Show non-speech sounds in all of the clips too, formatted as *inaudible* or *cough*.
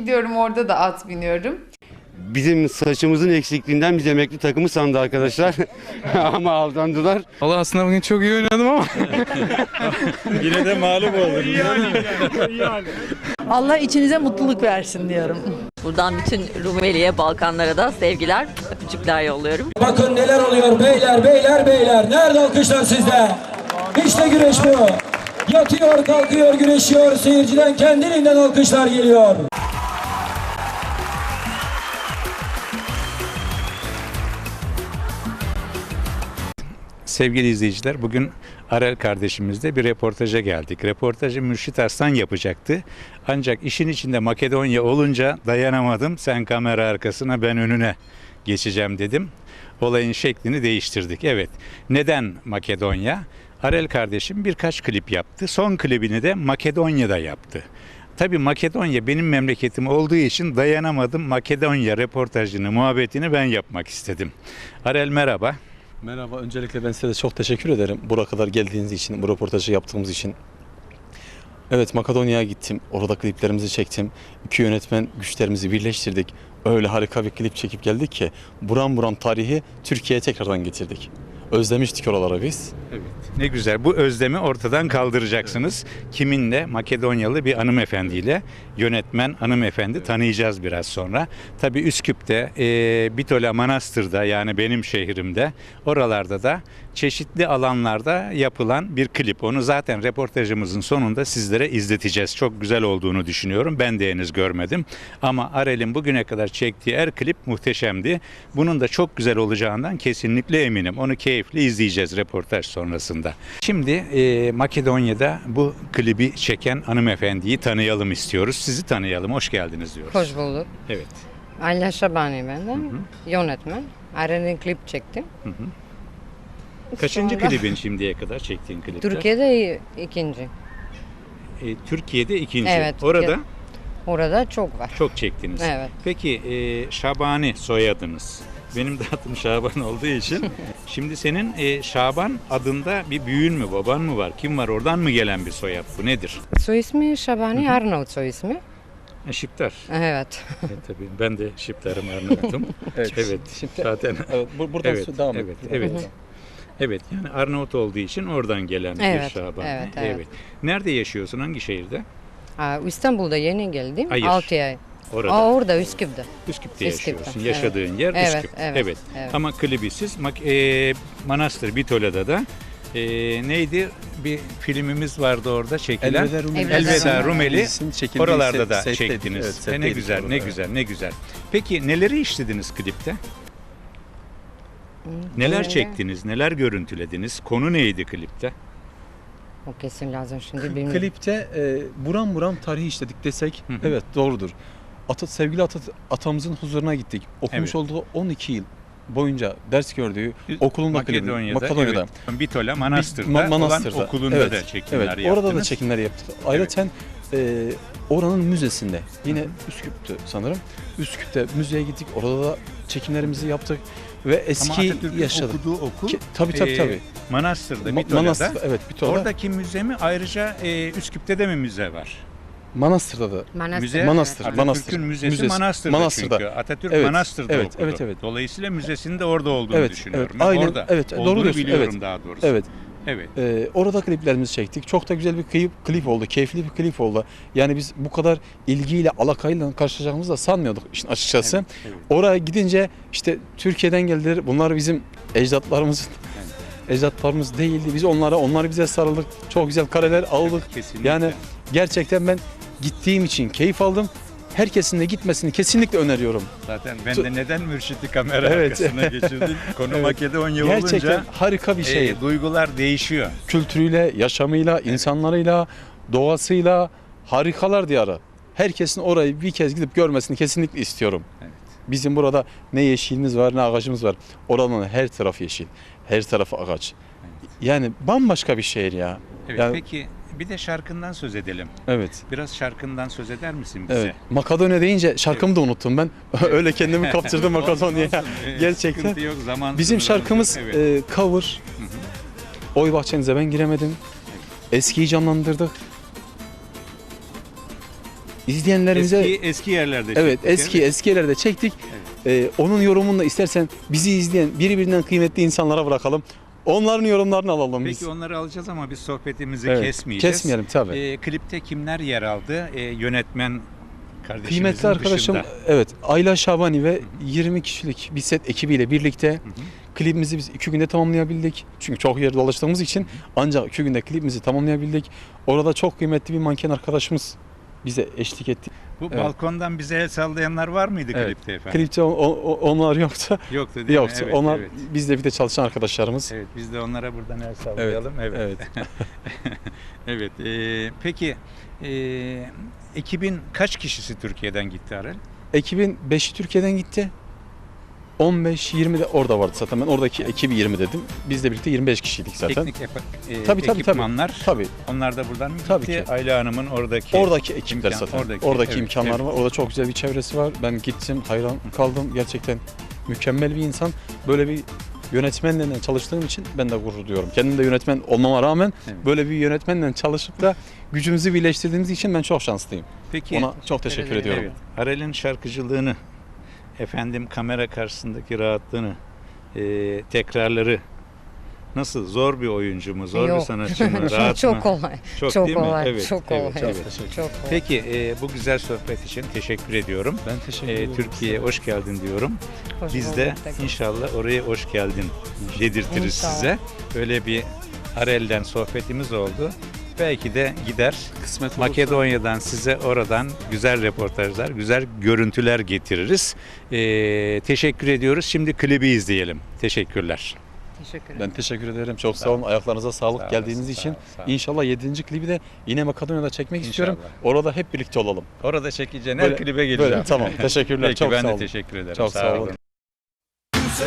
gidiyorum orada da at biniyorum. Bizim saçımızın eksikliğinden biz emekli takımı sandı arkadaşlar. *laughs* Ama aldandılar. Allah aslında bugün çok iyi oynadım ama *laughs* Yine de mağlup olduk. Allah içinize mutluluk versin diyorum. Buradan bütün Rumeli'ye, Balkanlara da sevgiler, öpücükler yolluyorum. Bakın neler oluyor beyler beyler beyler. Nerede alkışlar sizde? İşte güreş bu. Yatıyor kalkıyor güreşiyor. Seyirciden kendiliğinden alkışlar geliyor. Sevgili izleyiciler bugün Arel kardeşimizle bir reportaja geldik. Reportajı Mürşit Arslan yapacaktı. Ancak işin içinde Makedonya olunca dayanamadım. Sen kamera arkasına ben önüne geçeceğim dedim. Olayın şeklini değiştirdik. Evet. Neden Makedonya? Arel kardeşim birkaç klip yaptı. Son klibini de Makedonya'da yaptı. Tabii Makedonya benim memleketim olduğu için dayanamadım. Makedonya reportajını, muhabbetini ben yapmak istedim. Arel merhaba. Merhaba, öncelikle ben size de çok teşekkür ederim. Buraya kadar geldiğiniz için, bu röportajı yaptığımız için. Evet, Makedonya'ya gittim. Orada kliplerimizi çektim. İki yönetmen güçlerimizi birleştirdik. Öyle harika bir klip çekip geldik ki buram buram tarihi Türkiye'ye tekrardan getirdik. Özlemiştik oraları biz. Evet. Ne güzel. Bu özlemi ortadan kaldıracaksınız. Kiminle? Makedonyalı bir hanımefendiyle. Yönetmen hanımefendi tanıyacağız biraz sonra. Tabii Üsküp'te, e, Bitola Manastır'da yani benim şehrimde oralarda da çeşitli alanlarda yapılan bir klip. Onu zaten reportajımızın sonunda sizlere izleteceğiz. Çok güzel olduğunu düşünüyorum. Ben de henüz görmedim. Ama Arel'in bugüne kadar çektiği her klip muhteşemdi. Bunun da çok güzel olacağından kesinlikle eminim. Onu keyifle izleyeceğiz reportaj sonrasında. Şimdi e, Makedonya'da bu klibi çeken hanımefendiyi tanıyalım istiyoruz. Sizi tanıyalım. Hoş geldiniz diyoruz. Hoş bulduk. Evet. Alya Şabani ben de. Yönetmen. Aren'in klip çektim. Kaçıncı Sonra- klibin şimdiye kadar çektiğin klipler? Türkiye'de ikinci. E, Türkiye'de ikinci. Evet, Orada Türkiye- Orada çok var. çok çektiniz. Evet. Peki e, Şabani soyadınız. Benim de adım Şaban olduğu için. *laughs* Şimdi senin e, Şaban adında bir büyüğün mü, baban mı var? Kim var? Oradan mı gelen bir soyad bu? Nedir? Soy ismi Şabani, Arnavut soy ismi. E, Şiptar. Evet. E, tabii ben de Şiptar'ım Arnavut'um. *laughs* evet. Şimdi, Zaten evet, bu- buradan Evet, devam evet, et. evet. Evet yani Arnavut olduğu için oradan gelen bir Evet, Şaban. evet, evet. Nerede yaşıyorsun? Hangi şehirde? Aa, İstanbul'da yeni geldim. Hayır. 6 ay. Orada. Aa, orada Üsküp'te. Üsküp'te Üsküp'te, yaşıyorsun. evet. Yaşadığın yer Evet, Üsküp. evet, evet. Ama klibi siz Mak- e, Manastır Bitola'da da e, neydi? Bir filmimiz vardı orada çekilen. Elveda Rumeli. Elveda Elveda Rumeli. çekildiği Oralarda da set- çektiniz. Evet, E, ne güzel, orada, ne evet. güzel, ne güzel. Peki neleri işlediniz klipte? Neler Öyle. çektiniz, neler görüntülediniz? Konu neydi klipte? O kesin lazım şimdi bilmiyorum. Klipte e, buram buram tarihi işledik desek Hı hı. evet doğrudur. Ata, sevgili ata, atamızın huzuruna gittik. Okumuş Evet. olduğu 12 yıl boyunca ders gördüğü okulunda klibini- Makedonya'da, Makedonya'da. evet. Bitola Manastır'da, Ma- Manastır'da. olan okulunda evet, da çekimler evet, yaptınız. Orada da çekimler yaptık. Ayrıca e, oranın müzesinde yine Üsküp'tü sanırım. Üsküp'te müzeye gittik. Orada da çekimlerimizi yaptık ve Ama eski yaşadık. okuduğu okul Ki- tabii, tabii, e, tabii. Manastır'da, Ma- Bitola'da. Manastır, evet Bitola'da. Oradaki müze mi? Ayrıca e, Üsküp'te de mi müze var? Manastır'da da. Manastır. Müze, Manastır, Atatürk'ün Manastır. müzesi, Müzesi. Manastır'da, Manastır'da. çünkü. Atatürk Evet, Manastır'da evet, okudu. evet, evet. Dolayısıyla müzesinin de orada olduğunu Evet, düşünüyorum. evet, Ben aynen, orada evet, doğru olduğunu diyorsun, biliyorum evet. daha doğrusu. Evet. Evet. Ee, orada kliplerimizi çektik. Çok da güzel bir klip, klip oldu. Keyifli bir klip oldu. Yani biz bu kadar ilgiyle, alakayla karşılaşacağımızı da sanmıyorduk işin açıkçası. Evet, evet. Oraya gidince işte Türkiye'den geldiler. Bunlar bizim ecdatlarımız. Ecdatlarımız değildi. Biz onlara, onlar bize sarıldık. Çok güzel kareler aldık. Kesinlikle. Yani gerçekten ben gittiğim için keyif aldım. Herkesin de gitmesini kesinlikle öneriyorum. Zaten ben de neden mürşidi kamera Evet. arkasına geçirdim? *laughs* Konu Evet. Makedonya Gerçekten olunca harika bir şey. e, duygular değişiyor. kültürüyle, yaşamıyla, insanlarıyla, doğasıyla harikalar diyarı. Herkesin orayı bir kez gidip görmesini kesinlikle istiyorum. Evet. Bizim burada ne yeşilimiz var ne ağacımız var. Oranın her tarafı yeşil, her tarafı ağaç. Yani bambaşka bir şehir ya. Evet. Yani- Peki bir de şarkından söz edelim. Evet. Biraz şarkından söz eder misin bize? Evet. Makedonya deyince şarkımı da unuttum ben. *laughs* Öyle kendimi kaptırdım. *laughs* Ee, *laughs* Gerçekten. sıkıntı yok, zaman Bizim şarkımız. Evet. e, cover. Oy bahçenize ben giremedim. Eskiyi canlandırdık. izleyenlerimize Eski, eski yerlerde Evet çektik, eski mi? eski yerlerde çektik. Ee, onun yorumunu da istersen bizi izleyen birbirinden kıymetli insanlara bırakalım. Onların yorumlarını alalım biz. Peki onları alacağız ama biz sohbetimizi Evet, kesmeyeceğiz. Kesmeyelim tabii. Ee, klipte kimler yer aldı? Ee, yönetmen kardeşimizin Kıymetli arkadaşım dışında. evet Ayla Şabani ve 20 kişilik bir set ekibiyle birlikte klibimizi biz iki günde tamamlayabildik. Çünkü çok yer dolaştığımız için ancak iki günde klibimizi tamamlayabildik. Orada çok kıymetli bir manken arkadaşımız bize eşlik etti. Bu Evet. balkondan bize el sallayanlar var mıydı Evet. klipte efendim? Klipte o- o- onlar yoktu. Yoktu değil mi? Yoktu. Evet, onlar evet. bizle birlikte çalışan arkadaşlarımız. Evet biz de onlara buradan el sallayalım. Evet. Evet. *laughs* Evet. ee, peki ee, ekibin kaç kişisi Türkiye'den gitti Arel? Ekibin 5'i Türkiye'den gitti. 15-20 de orada vardı zaten. Ben oradaki ekibi 20 dedim. Bizle birlikte 25 kişiydik zaten. Teknik ee, Tabii, tabii, ekipmanlar. Tabii. Onlar da buradan mı gitti? Tabii ki. Ayla Hanım'ın oradaki Oradaki ekipler imkan- zaten. oradaki, Oradaki, evet, imkanlar evet. var. Orada çok güzel bir çevresi var. Ben gittim, hayran kaldım. Gerçekten mükemmel bir insan. Böyle bir yönetmenle çalıştığım için ben de gurur duyuyorum. Kendim de yönetmen olmama rağmen Evet. böyle bir yönetmenle çalışıp da gücümüzü birleştirdiğimiz için ben çok şanslıyım. Peki Ona çok teşekkür ediyorum. Evet. Arel'in şarkıcılığını, efendim kamera karşısındaki rahatlığını, e, tekrarları nasıl? Zor bir oyuncu mu? Zor bir Yok. sanatçı mı? çok, *laughs* Rahat çok mı? kolay. Çok, Çok değil mi? kolay. Evet, Çok evet, kolay. evet. Çok kolay. Peki e, bu güzel sohbet için teşekkür ediyorum. Ben teşekkür E, ederim. Türkiye'ye hoş geldin diyorum. Hoş Biz de inşallah oraya hoş geldin dedirtiriz İnşallah. size. Böyle bir Arel'den sohbetimiz oldu. Belki de gider Kısmet olursa- Makedonya'dan size oradan güzel reportajlar, güzel görüntüler getiririz. Ee, teşekkür ediyoruz. Şimdi klibi izleyelim. Teşekkürler. Teşekkür ederim. Ben teşekkür ederim. Çok sağ olun. Ayaklarınıza sağlık Sağ geldiğiniz olasın, için. sağ sağ. İnşallah 7. klibi de yine Makedonya'da çekmek istiyorum. İnşallah. Orada hep birlikte olalım. Orada çekeceğin her klibe geleceğim. Böyle, tamam. Teşekkürler. Peki çok ben sağ de olun. teşekkür ederim. Çok sağ olun. Si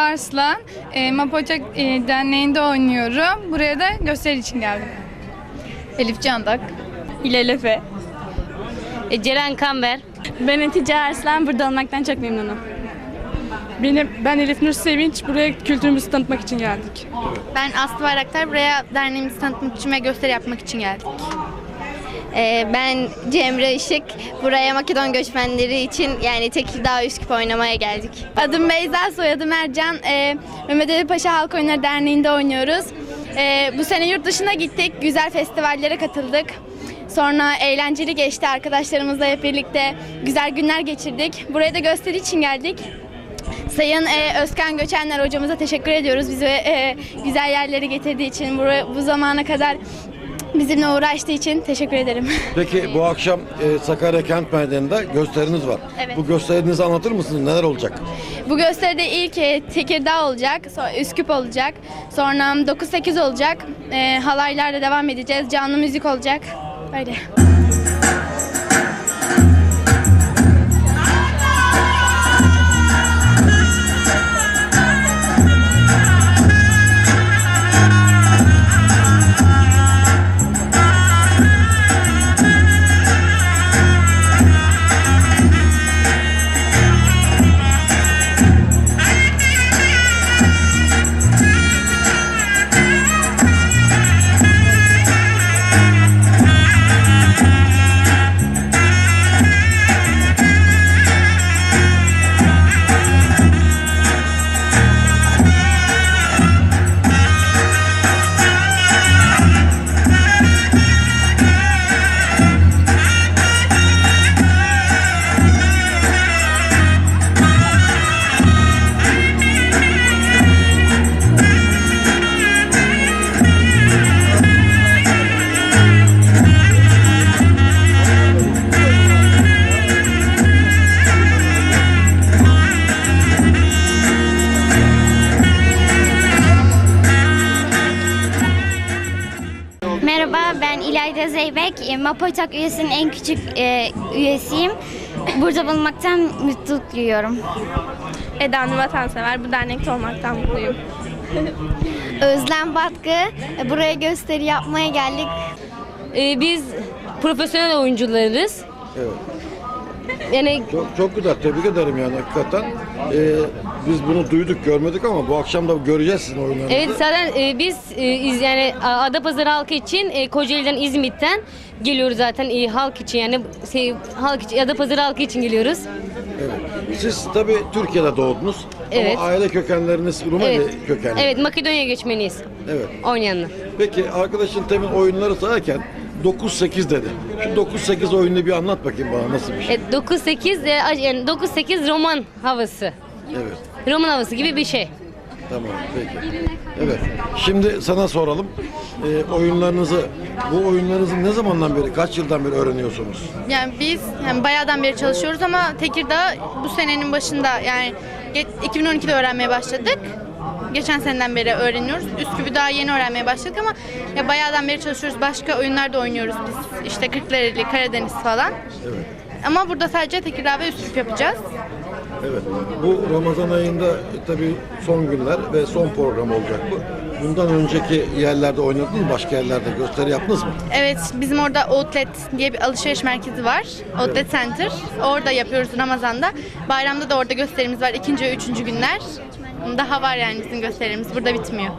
Arslan. E, Mapoçak e, Derneği'nde oynuyorum. Buraya da gösteri için geldim. Elif Candak. Hilal Efe. E, Ceren Kamber. Ben Hatice Arslan. Burada olmaktan çok memnunum. Benim, ben Elif Nur Sevinç. Buraya kültürümüzü tanıtmak için geldik. Ben Aslı Bayraktar. Buraya derneğimizi tanıtmak için ve gösteri yapmak için geldik. Ee, ben Cemre Işık. Buraya Makedon göçmenleri için yani Tekirdağ Üsküp oynamaya geldik. Adım Beyza, soyadım Ercan. Ee, Mehmet Ali Paşa Halk Oyunları Derneği'nde oynuyoruz. Ee, bu sene yurt dışına gittik. Güzel festivallere katıldık. Sonra eğlenceli geçti. Arkadaşlarımızla hep birlikte güzel günler geçirdik. Buraya da gösteri için geldik. Sayın e, Özkan Göçenler hocamıza teşekkür ediyoruz. Bizi e, güzel yerlere getirdiği için, buraya, bu zamana kadar bizimle uğraştığı için teşekkür ederim. Peki bu *laughs* akşam e, Sakarya Kent Meydanı'nda gösteriniz var. Evet. Bu gösterinizi anlatır mısınız? Neler olacak? Bu gösteride ilk e, Tekirdağ olacak, sonra Üsküp olacak, sonra 9-8 olacak. E, halaylarla devam edeceğiz, canlı müzik olacak. Öyle. Merhaba ben İlayda Zeybek. E, Mapoçak üyesinin en küçük e, üyesiyim. Burada bulunmaktan mutluluk duyuyorum. Eda Nur Vatansever, bu dernekte olmaktan mutluyum. *laughs* Özlem Batkı. E, Buraya gösteri yapmaya geldik. E, biz profesyonel oyuncularız. Evet. Yani Çok, çok güzel. Tebrik ederim yani hakikaten. E, biz bunu duyduk, görmedik ama bu akşam da göreceğiz sizin oyunlarınızı. Evet zaten e, biz e, iz- yani A- Adapazarı halkı için e, Kocaeli'den İzmit'ten geliyoruz zaten e, halk için yani şey, halk için Adapazarı halkı için geliyoruz. Evet. Siz tabii Türkiye'de doğdunuz. Evet. Ama aile kökenleriniz Rumeli Evet. kökenli. Evet Makedonya göçmeniyiz Evet. oynayanlar. Peki arkadaşın temin oyunları sayarken 9-8 dedi. Şu 9-8 oyununu bir anlat bakayım bana nasıl bir şey. E, 9-8 e, ac- yani 9-8 roman havası. Evet. Roman havası gibi bir şey. Tamam peki. Evet. Şimdi sana soralım. Ee, oyunlarınızı, bu oyunlarınızı ne zamandan beri, kaç yıldan beri öğreniyorsunuz? Yani biz yani bayağıdan beri çalışıyoruz ama Tekirdağ bu senenin başında yani ge- 2012'de öğrenmeye başladık. Geçen seneden beri öğreniyoruz. Üsküp'ü daha yeni öğrenmeye başladık ama ya bayağıdan beri çalışıyoruz. Başka oyunlar da oynuyoruz biz. İşte Kırklareli, Karadeniz falan. Evet. Ama burada sadece Tekirdağ ve Üsküp yapacağız. Evet. Bu Ramazan ayında e, tabii son günler ve son program olacak bu. Bundan önceki yerlerde oynadınız mı? Başka yerlerde gösteri yaptınız mı? Evet, bizim orada Outlet diye bir alışveriş merkezi var. Outlet Center. Orada yapıyoruz Ramazan'da. Bayramda da orada gösterimiz var. ikinci ve üçüncü günler. Daha var yani bizim gösterimiz. Burada bitmiyor.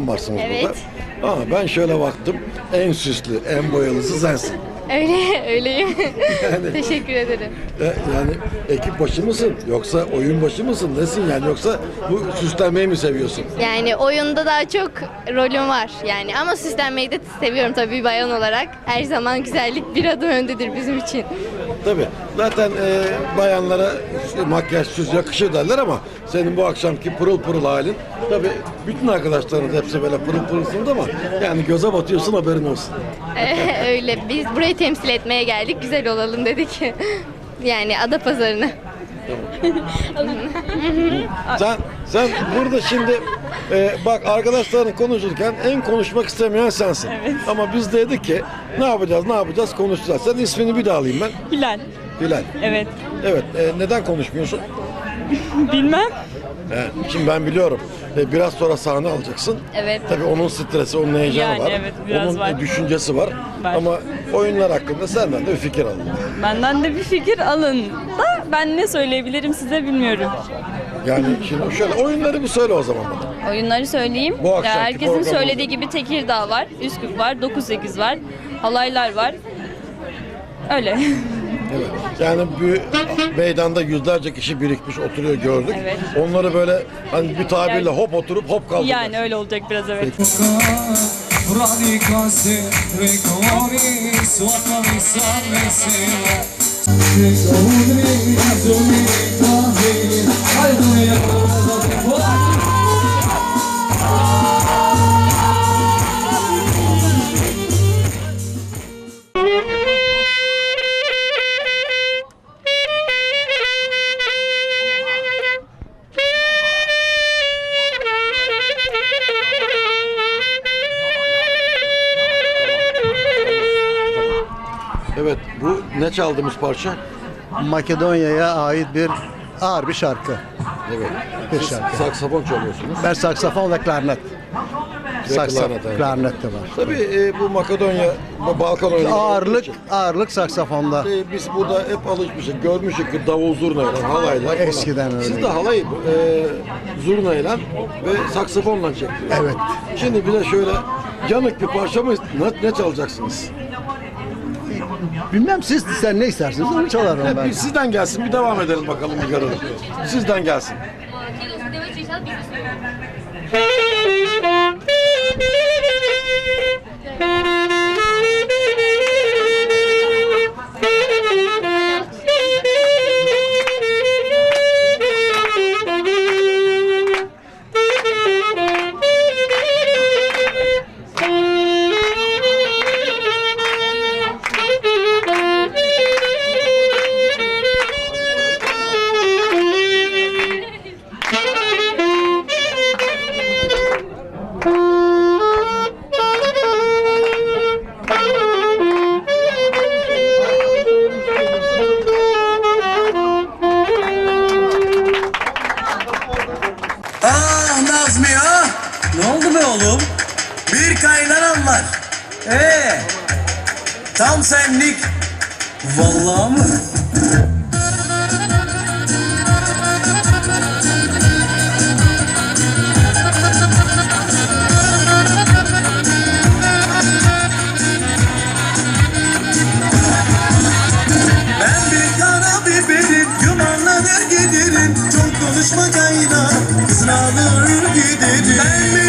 Bayan varsınız Evet. burada. Ama ben şöyle baktım. En süslü, en boyalısı sensin. Öyle, öyleyim. Yani- Teşekkür ederim. E, Yani ekip başı mısın? Yoksa oyun başı mısın? Nesin yani? Yoksa bu süslenmeyi mi seviyorsun? Yani oyunda daha çok rolüm var yani ama süslenmeyi de seviyorum tabii bayan olarak. Her zaman güzellik bir adım öndedir bizim için. Tabii. Zaten e, bayanlara makyaj süs yakışır derler ama senin bu akşamki pırıl pırıl halin tabii bütün arkadaşların hepsi böyle pırıl pırılsınız ama yani göze batıyorsun haberin olsun. *laughs* Öyle biz burayı temsil etmeye geldik güzel olalım dedik. *laughs* yani ada pazarını. Sen sen burada şimdi e, bak arkadaşların konuşurken en konuşmak istemeyen sensin. Ama biz dedik ki ne yapacağız ne yapacağız konuşacağız. Sen ismini bir daha alayım ben. Hilal. Hilal. Evet. Evet e, neden konuşmuyorsun? *laughs* Bilmem. He, şimdi ben biliyorum. E, biraz sonra sahne alacaksın. Evet. Tabii onun stresi, onun heyecanı Yani var. evet, biraz onun var. düşüncesi var. Var. Ama oyunlar hakkında senden de bir fikir alalım. Benden de bir fikir alın. Da ben ne söyleyebilirim size bilmiyorum. Yani şimdi şöyle oyunları bir söyle o zaman bana. Oyunları söyleyeyim. Bu akşamki Ya herkesin programımızda. söylediği gibi Tekirdağ var, Üsküp var, 9-8 var, halaylar var. Öyle. *laughs* Evet. Yani bir meydanda yüzlerce kişi birikmiş oturuyor gördük. Evet. Onları böyle hani bir tabirle Yani- hop oturup hop kaldırdık. yani öyle olacak biraz evet. Evet çaldığımız parça? Makedonya'ya ait bir ağır bir şarkı. Evet. Bir Siz şarkı. saksafon çalıyorsunuz. Ben saksafon ve klarnet. Ve Saksafon, klarnet, evet. klarnet de var. Tabii e, bu Makedonya, bu Balkan oyunları. Ağırlık, ağırlık saksafonda. E, biz burada hep alışmışız, görmüşük ki davul zurnayla, halayla. falan. Eskiden öyle. Siz de halayı e, zurnayla ve saksafonla çektiniz. Evet. Şimdi bize şöyle yanık bir parça mı ne, ne çalacaksınız? Bilmem siz sen ne istersiniz onu çalarım ben. bir sizden gelsin bir devam edelim bakalım bir görelim. Sizden gelsin. Ah did it.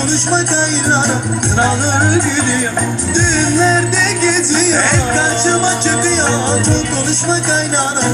konuşma kaynanam Sınavları gidiyor Düğünlerde geziyor. Hep karşıma çıkıyor. Çok konuşma kaynanam